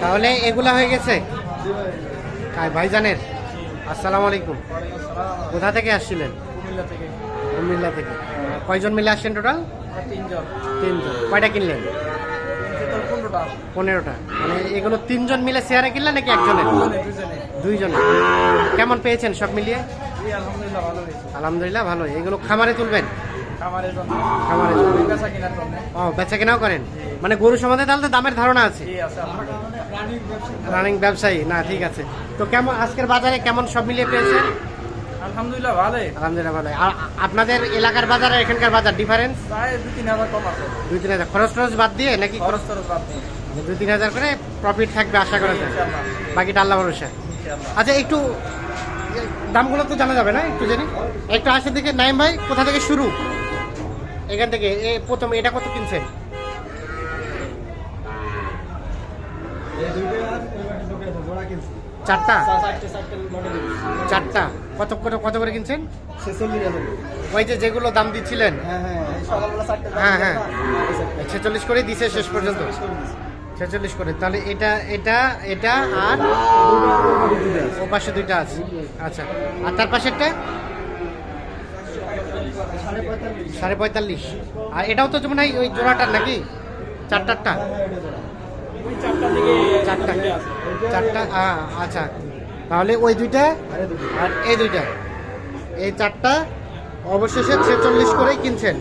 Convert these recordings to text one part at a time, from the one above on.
তাহলে এগুলা হয়ে গেছে। ভাই ভাইজানের আসসালামু আলাইকুম। কোথা থেকে আসছিলেন? কুমিল্লা থেকে। কয়জন মিলে আসছেন টোটাল তিনজন। তিনজন। কয়টা কিনলেন? পনেরোটা। মানে এগুলো তিনজন মিলে শেয়ারে কিনলেন নাকি একজনের দুইজনে। কেমন পেয়েছেন সব মিলিয়ে? আলহামদুলিল্লাহ ভালো। এগুলো খামারে তুলবেন? খামারের জন্য। খামারের জন্য। বেচা কেনার জন্য। ও বেচা কেনাও করেন? মানে গরু সম্বন্ধে তাহলে তো দামের ধারণা আছে। রানিং ব্যবসায়ী না ঠিক আছে। তো কেমন আজকের বাজারে কেমন সব মিলিয়ে পেয়েছেন আলহামদুলিল্লাহ ভালোই। আলহামদুলিল্লাহ ভালো আর আপনাদের এলাকার বাজার এখানকার বাজার ডিফারেন্স প্রায় তিন হাজার কম আছে। দুই তিন হাজার। খরচ টরচ বাদ দিয়ে নাকি খরচ টরচ বাদ দুই তিন হাজার করে প্রফিট থাকবে আশা করা যায়। ইনশাআল্লাহ। বাকিটা আল্লাহ ভরসা। আচ্ছা একটু দামগুলো তো জানা যাবে না একটু জানি। একটু আসে দিকে নাইম ভাই কোথা থেকে শুরু? এখান থেকে এ প্রথম এটা কত কিনছেন? চারটা? চারটা। কত কত কত করে কিনছেন? ওই যে যেগুলো দাম দিচ্ছিলেন। হ্যাঁ, হ্যাঁ। ছেচল্লিশ করে শেষ পর্যন্ত। ছেচল্লিশ করে। তাহলে এটা এটা এটা আর পাশে দুইটা আছে। আচ্ছা। আর তার পাশেরটা? সাড়ে পঁয়তাল্লিশ। আর এটাও তো যেমন ওই জোড়াটার নাকি? চারটারটা? চারটা। চারটা আ- আচ্ছা। তাহলে ওই দুইটা আর এই দুইটা। এই চারটা অবশেষে ছেচল্লিশ করেই কিনছেন।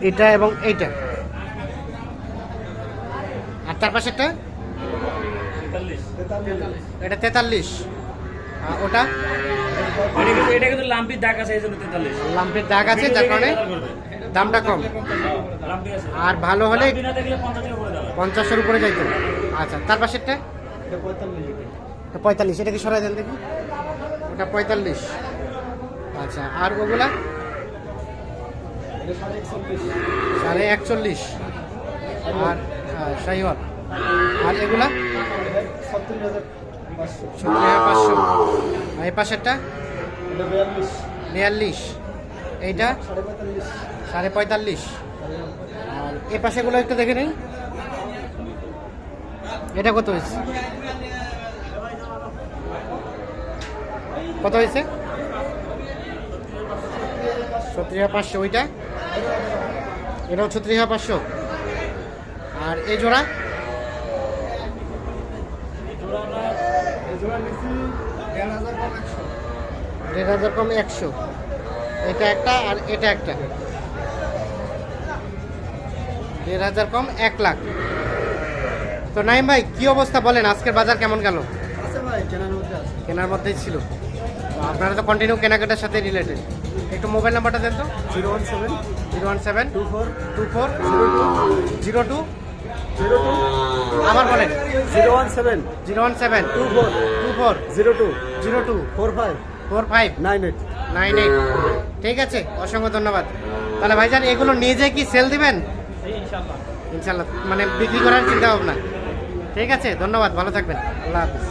এটা এবং এইটা। আর তার পাশেরটা? এটা তেতাল্লিশ। ওটা? এটা কিন্তু এটা লাম্পির দাগ আছে এই জন্য তেতাল্লিশ। লাম্পের দাগ আছে যার কারণে দামটা কম। লাম্পি আছে। আর ভালো হলে পঞ্চাশের উপরে যাইতো আচ্ছা তার পাশেরটা? পঁয়তাল্লিশ। এটা কি সরাই দেন দেখি। ওটা পঁয়তাল্লিশ। আচ্ছা আর ওগুলা? সাড়ে একচল্লিশ। আর শাহিওয়াল। আর এগুলা? সত্তর হাজার। পাঁচশো। আর বিয়াল্লিশ। এইটা? সাড়ে পঁয়তাল্লিশ। আর একটু দেখে নিন। এটা কত হয়েছে? কত হয়েছে? ছত্রিশ পাঁচশো। ওইটা? এটাও ছত্রিশ পাঁচশো। আর এই জোড়া? দেড় হাজার কম একশো। এটা একটা আর এটা একটা। দেড় হাজার কম এক লাখ। তো নাইম ভাই কি অবস্থা বলেন? আজকের বাজার কেমন গেল? কেনার মধ্যেই ছিল। আপনারা তো কন্টিনিউ কেনাকাটার সাথে রিলেটেড একটু মোবাইল নাম্বারটা দেন তো। Zero one seven. Zero one seven. Two four. Two four. Zero two zero two. Zero two. আবার বলেন। Zero one seven. Zero one seven. Two four. Two four. Zero two. Zero two four five four five nine eight. Nine eight. ঠিক আছে অসংখ্য ধন্যবাদ। তাহলে ভাইজান এগুলো নিয়ে যেয়ে কি সেল দিবেন? ইনশাআল্লাহ। ইনশাল্লাহ মানে বিক্রি করার চিন্তা ভাবনা। ঠিক আছে ধন্যবাদ ভালো থাকবেন আল্লাহ হাফিজ।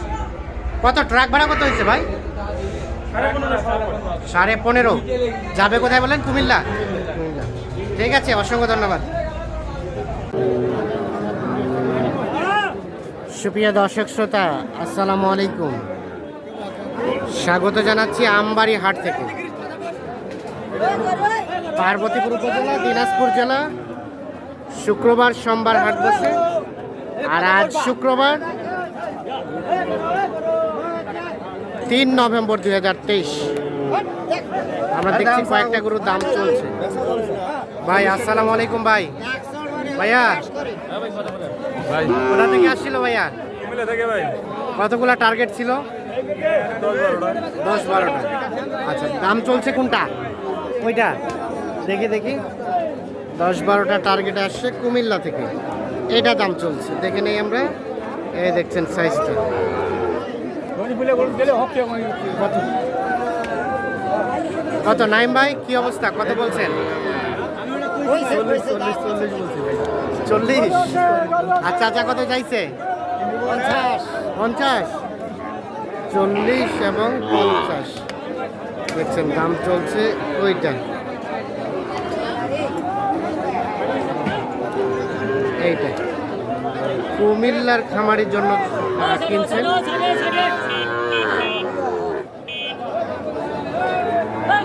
কত ট্রাক ভাড়া কত হয়েছে ভাই? সাড়ে পনেরো যাবে কোথায় বলেন? কুমিল্লা কুমিল্লা। ঠিক আছে অসংখ্য ধন্যবাদ। সুপ্রিয় দর্শক শ্রোতা আসসালামু আলাইকুম। স্বাগত জানাচ্ছি আমবাড়ি হাট থেকে। পার্বতীপুর উপজেলা দিনাজপুর জেলা শুক্রবার সোমবার হাট বসে। আর আজ শুক্রবার তিন নভেম্বর দুই হাজার তেইশ। আমরা দেখছি কয়েকটা গরুর দাম চলছে। ভাই আসসালামু আলাইকুম ভাই। ভাইয়া ভাই কোথা থেকে আসছিল ভাইয়া? কতগুলা টার্গেট ছিল? দশ বারোটা। আচ্ছা দাম চলছে কোনটা? ওইটা। দেখি দেখি। দশ বারোটা টার্গেট আসছে কুমিল্লা থেকে। এটা দাম চলছে। দেখে নেই আমরা। এই দেখছেন সাইজটা কত? নাইম ভাই, কি অবস্থা? কত বলছেন? চল্লিশ। আর চাচা কত চাইছে? পঞ্চাশ। পঞ্চাশ? চল্লিশ এবং পঞ্চাশ। দেখছেন দাম চলছে ওইটা। এইটা। কুমিল্লার খামারের জন্য কিনছেন। হ্যাঁ,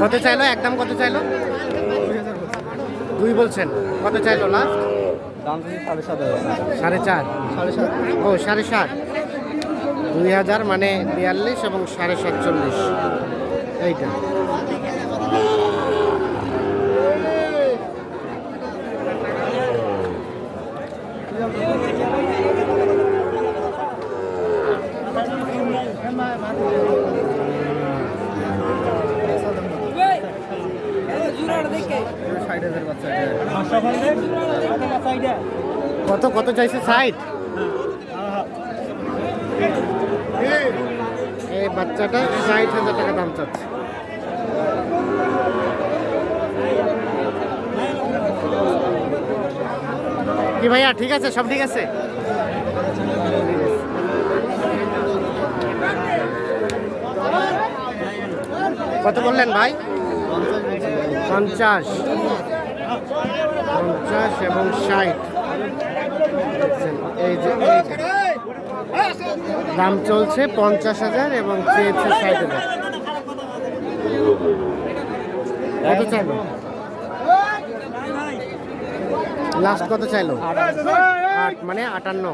কত চাইলো? একদম কত চাইলো? দুই বলছেন। কত চাইলো সাড়ে চার। ও, সাড়ে সাত। দুই হাজার মানে বিয়াল্লিশ এবং সাড়ে সাতচল্লিশ। এইটা। কত কত চাইছে? সাইড এই বাচ্চাটা ষাট হাজার টাকা দাম চাচ্ছে। কি ভাইয়া ঠিক আছে? সব ঠিক আছে? কত বললেন ভাই? পঞ্চাশ। পঞ্চাশ এবং ষাট। এই যে দাম চলছে পঞ্চাশ হাজার এবং চেয়েছে ষাট হাজার। কত চাইলো? লাস্ট কত চাইলো? আট মানে আটান্ন।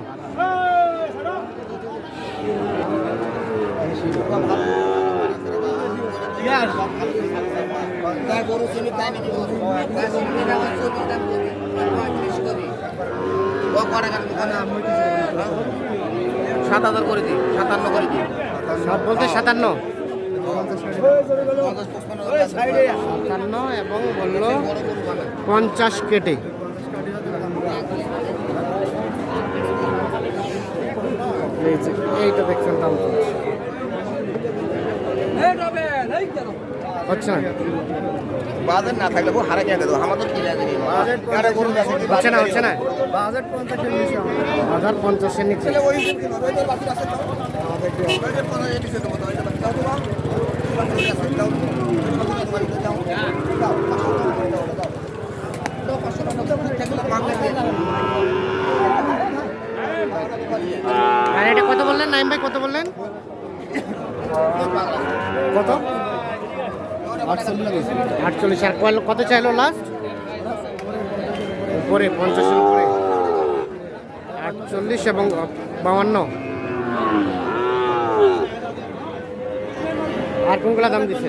সাত হাজার করে দিই সাতান্ন করে দিই। সব বলতে সাতান্ন। সাতান্ন এবং বলল পঞ্চাশ কেটে। এইটা দেখছেন দাম আচ্ছা। বাজেট না থাকলে ও হারা কেটে আমাদের কি লাগে? হচ্ছে না হচ্ছে না। হাজার পঞ্চাশের নিচে আর আটচল্লিশ আর কয়- কত চাইলো লাস্ট উপরে, পঞ্চাশের উপরে। আটচল্লিশ এবং বাউান্ন। আর কোনগুলা দাম দিচ্ছে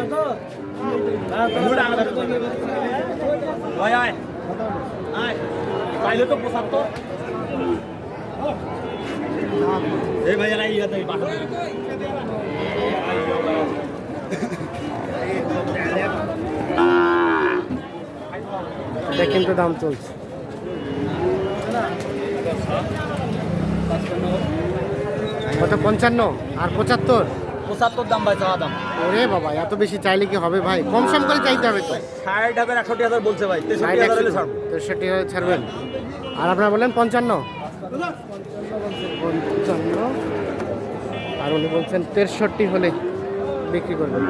এটা কিন্তু দাম চলছে। কত? পঞ্চান্ন? আর পঁচাত্তর? পঁচাত্তর দাম ভাই চাওয়া দাম। ওরে বাবা এত বেশি চাইলে কি হবে ভাই? কম সম করে চাইতে হবে তো। ষাট হাজার একষট্টি হাজার বলছে ভাই হাজার তেষট্টি হাজার ছাড়বেন। আর আপনারা বললেন পঞ্চান্ন? পঞ্চান্ন। আর উনি বলছেন তেষট্টি হলে বিক্রি করবেন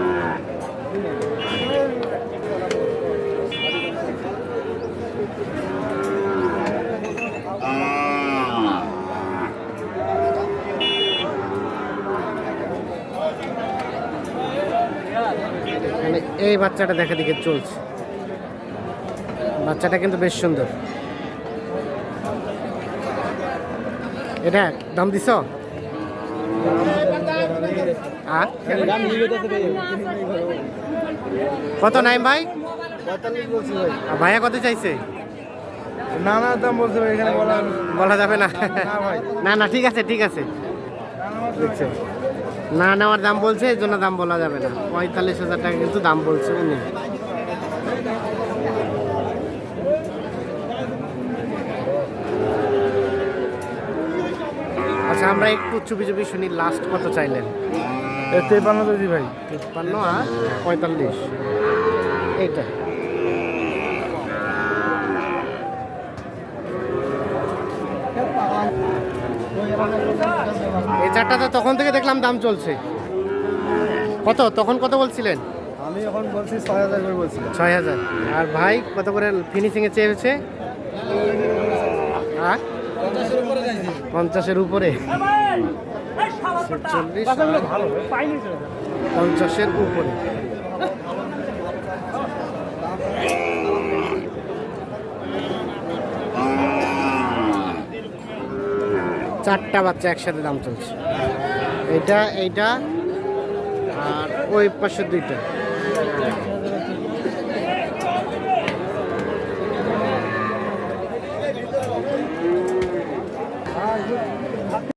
মানে এই বাচ্চাটা দেখা দিকে চলছে। বাচ্চাটা কিন্তু বেশ সুন্দর। এটা দাম দিছ? কত নাই ভাই? ভাইয়া কত চাইছে? না না দাম বলছে এখানে বলা বলা যাবে না। না না ঠিক আছে ঠিক আছে। না নেওয়ার দাম বলছে এই জন্য দাম বলা যাবে না। পঁয়তাল্লিশ হাজার টাকা কিন্তু দাম বলছে উনি আচ্ছা আমরা একটু চুপি চুপি শুনি লাস্ট কত চাইলেন? তেপান্ন দিদি ভাই। তিপ্পান্ন আর পঁয়তাল্লিশ। এইটা। এই চারটা তো তখন থেকে দেখলাম দাম চলছে। কত? তখন কত বলছিলেন? আমি এখন বলছি ছয় হাজার করে বলছি ছয় হাজার। আর ভাই কত করে ফিনিশিংয়ে চেয়েছে? আর? পঞ্চাশের উপরে। চল্লিশ পঞ্চাশের উপরে। চারটা বাচ্চা একসাথে দাম চলছে। এটা এইটা আর ওই পাশে দুইটা।